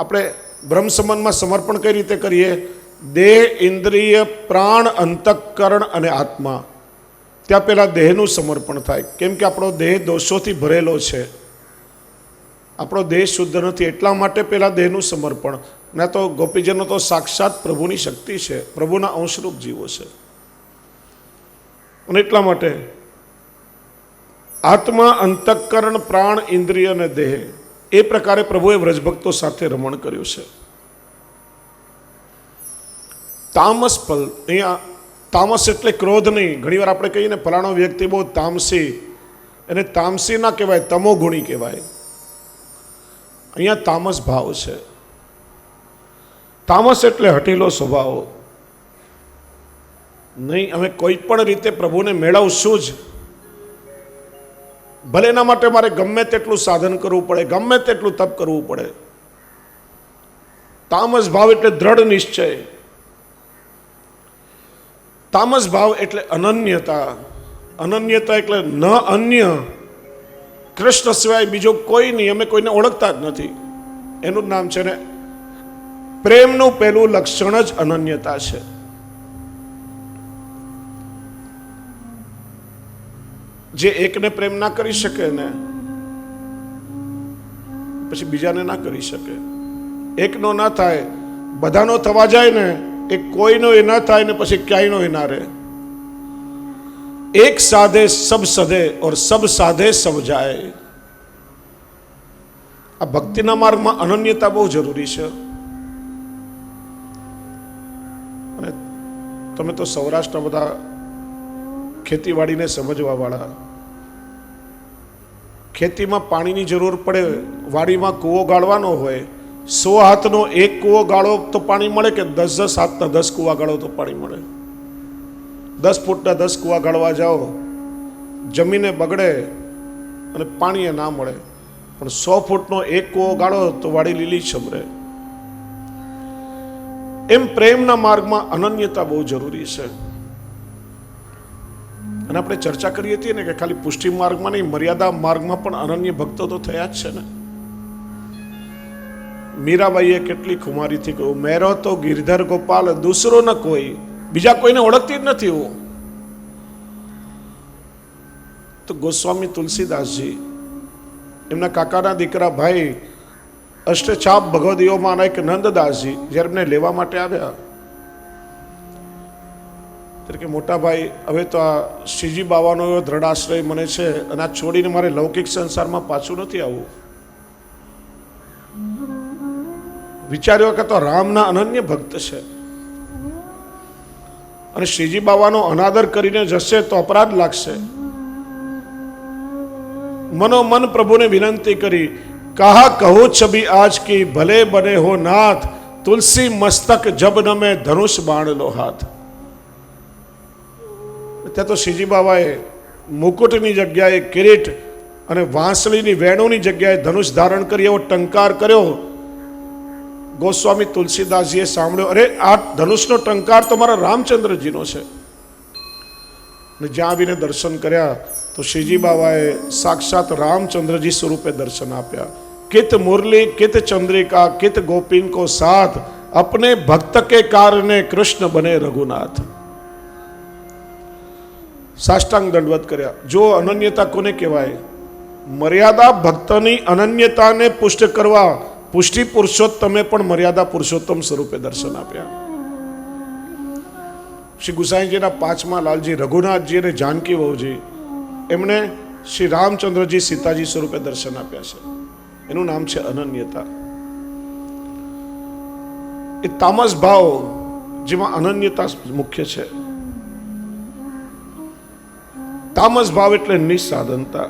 આપણે બ્રહ્મ સંબંધમાં સમર્પણ કઈ રીતે કરીએ? દેહ, ઇન્દ્રિય, પ્રાણ, અંતઃકરણ અને આત્મા. ત્યાં પહેલાં દેહનું સમર્પણ થાય. કેમ કે આપણો દેહ દોષોથી ભરેલો છે. આપણો દેહ શુદ્ધ નથી, એટલા માટે પહેલાં દેહનું સમર્પણ. ના તો ગોપીજનો તો સાક્ષાત પ્રભુની શક્તિ છે, પ્રભુના અંશરૂપ જીવો છે. અને એટલા માટે આત્મા, અંતઃકરણ, પ્રાણ, ઇન્દ્રિય અને દેહ એ પ્રકારે પ્રભુએ વ્રજભક્તો સાથે રમણ કર્યું છે. તામસ પલ, અહીંયા તામસ એટલે ક્રોધ નહીં. ઘણીવાર આપણે કહીએ ને, ફલાણો વ્યક્તિ બહુ તામસી, એને તામસી ના કહેવાય, તમો ગુણી કહેવાય. અહીંયા તામસ ભાવ છે. તામસ એટલે હટેલો સ્વભાવ. નહીં, અમે કોઈ પણ રીતે પ્રભુને મેળવશું જ. ભલે એના માટે મારે ગમે તેટલું સાધન કરવું પડે, ગમે તેટલું તપ કરવું પડે. તામસ ભાવ એટલે દ્રઢ નિશ્ચય. તામસ ભાવ એટલે અનન્યતા. અનન્યતા એટલે ન અન્ય. કૃષ્ણ સિવાય બીજો કોઈ નહીં, અમે કોઈને ઓળખતા જ નથી. એનું નામ છે ને, પ્રેમનું પહેલું લક્ષણ જ અનન્યતા છે. જે એકને પ્રેમ ના કરી શકે ને, પછી બીજાને ના કરી શકે. એકનો ના થાય, બધાનો થવા જાય ને, એ કોઈનો એ ના થાય ને પછી ક્યાંયનો એ ના રહે. એક સાધે સબ સધે ઓર સબ સાધે સબ જાય. આ ભક્તિના માર્ગમાં અનન્યતા બહુ જરૂરી છે. અને તમે તો સૌરાષ્ટ્રના બધા ખેતીવાડીને સમજવાવાળા. ખેતીમાં પાણીની જરૂર પડે, વાડીમાં કૂવો ગાળવાનો હોય, સો હાથનો એક કૂવો ગાળો તો પાણી મળે કે દસ દસ હાથના દસ કૂવા ગાળો તો પાણી મળે? દસ ફૂટના દસ કૂવા ગાળવા જાઓ, જમીને બગડે અને પાણીએ ના મળે. પણ સો ફૂટનો એક કૂવો ગાળો તો વાડી લીલી છમરે. એમ પ્રેમના માર્ગમાં અનન્યતા બહુ જરૂરી છે. અને આપણે ચર્ચા કરીએ હતી ને કે ખાલી પુષ્ટિ માર્ગમાં નહીં, મર્યાદા માર્ગમાં પણ અનન્ય ભક્તો તો થયા જ છે ને. મીરાબાઈએ કેટલી ખુમારીથી કહ્યું, મેરો તો ગિરધર ગોપાલ, દૂસરો ન કોઈ, બીજા કોઈને ઓળખતી જ નથી હું. તો ગોસ્વામી તુલસીદાસજી, એમના કાકાના દીકરા ભાઈ અષ્ટછાપ ભગવદીઓમાં એક નંદદાસજી, જ્યારે એમને લેવા માટે આવ્યા કે મોટા ભાઈ હવે તો આ શ્રીજી બાવાનો એવો દ્રઢ આશ્રય મને છે અને આ છોડીને મારે લૌકિક સંસારમાં પાછું નથી આવવું. વિચાર્યો કે તો રામના અનન્ય ભક્ત છે. અને શ્રીજી બાવાનો અનાદર કરીને જશે તો અપરાધ લાગશે. મનોમન પ્રભુને વિનંતી કરી, કહા કહો છબી આજ કી ભલે બને હો નાથ, તુલસી મસ્તક જબ નમે ધનુષ બાણ લો હાથ. ત્યાં તો શ્રીજી બાબાએ મુકુટની જગ્યાએ કિરીટ અને વાંસળીની વેણુની જગ્યાએ ધનુષ ધારણ કરી એવો ટંકાર કર્યો. ગોસ્વામી તુલસીદાસજીએ સાંભળ્યો, અરે, આ ધનુષનો ટંકાર તો મારા રામચંદ્રજીનો છે. ને જ્યાં આવીને દર્શન કર્યા, તો શ્રીજી બાબાએ સાક્ષાત રામચંદ્રજી સ્વરૂપે દર્શન આપ્યા. કિત મુરલી, કિત ચંદ્રિકા, કિત ગોપીન કો સાથ, અપને ભક્ત કે કારણે કૃષ્ણ બને રઘુનાથ. સાષ્ટાંગ દંડવત કર્યા. જો અનન્યતા કોને કહેવાય? મર્યાદા ભક્તની અનન્યતાને પુષ્ટ કરવા પુષ્ટિ પુરુષોત્તમે પણ મર્યાદા પુરુષોત્તમ સ્વરૂપે દર્શન આપ્યા. શ્રી ગુસાઈજીના પાંચમા લાલજી રઘુનાથજી અને જાનકી વહુજી એમણે શ્રી રામચંદ્રજી સીતાજી સ્વરૂપે દર્શન આપ્યા છે. એનું નામ છે અનન્યતા. એ તામસ ભાવ જેમાં અનન્યતા મુખ્ય છે. તામસ ભાવ એટલે નિસાધનતા